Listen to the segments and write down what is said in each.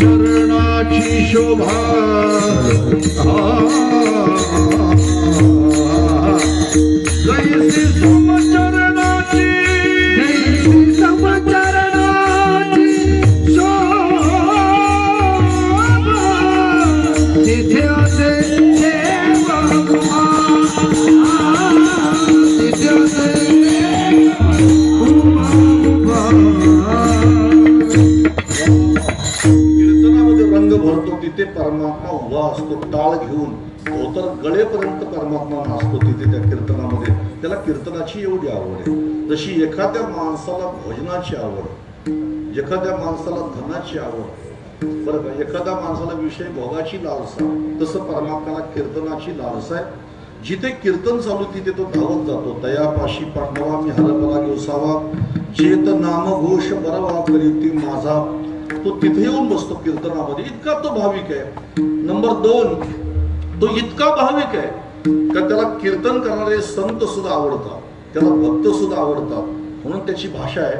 चरणाची शोभा भरतो तिथे परमात्मा उभा असतो टाळ घेऊन. धोतर गळेपर्यंत परमात्मा नाचतो तिथे त्या कीर्तनामध्ये. त्याला कीर्तनाची एवढी आवड आहे. जशी एखाद्या माणसाला भोजनाची आवड एखाद्या माणसाला धनाची आवड बरं का? एखाद्या माणसाला विषय भोगाची लालसा तसं परमात्म्याला कीर्तनाची लालसा आहे. जिथे कीर्तन चालू तिथे तो धावत जातो. दयापाशी पांडवा मी हरपला घेसावा जेत नामघोष बरवा करीती माझा. तो तिथे येऊन बसतो कीर्तनामध्ये. इतका तो भाविक आहे. नंबर दोन तो इतका भाविक आहे का त्याला कीर्तन करणारे संत सुद्धा आवडतात. त्याला भक्त सुद्धा आवडतात. म्हणून त्याची भाषा आहे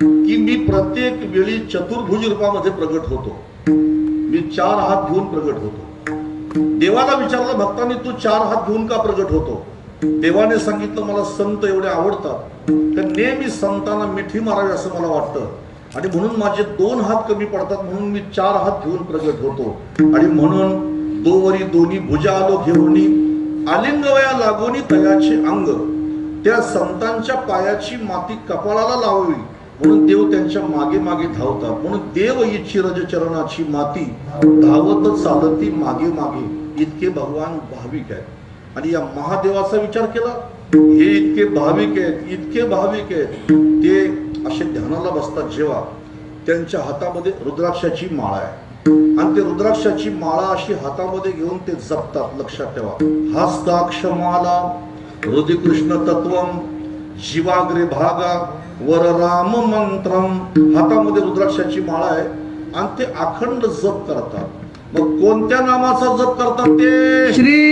की मी प्रत्येक वेळी चतुर्भुज रूपामध्ये प्रगट होतो. मी चार हात घेऊन प्रगट होतो. देवाला विचारलं भक्तांनी तू चार हात घेऊन का प्रगट होतो? देवाने सांगितलं मला संत एवढे आवडतात. तर नेहमी संतांना मिठी मारावी असं मला वाटतं. आणि म्हणून माझे दोन हात कमी पडतात म्हणून मी चार हात घेऊन प्रगट होतो. आणि म्हणून दोवरी दोन्ही भुजा आलो घेऊन आलिंगवया लागोनी तयाचे अंग. त्या संतांच्या पायाची माती कपाळाला लावावी म्हणून देव त्यांच्या मागे मागे धावतात म्हणून देव इच्छी रज चरणाची माती धावत चालती मागे मागे. इतके भगवान भाविक आहेत. आणि या महादेवाचा विचार केला हे इतके भाविक आहेत इतके भाविक आहेत. ते असे ध्यानाला बसतात जेव्हा त्यांच्या हातामध्ये रुद्राक्षाची माळा आहे. आणि ते रुद्राक्षाची माळा अशी हातामध्ये घेऊन ते जपतात लक्षात ठेवा. हस्ताक्ष माला हृदिकृष्ण कृष्ण जीवाग्रे भागा वर राम मंत्रम हातामध्ये रुद्राक्षाची माळा आहे आणि ते अखंड जप करतात. मग कोणत्या नामाचा जप करतात ते? श्री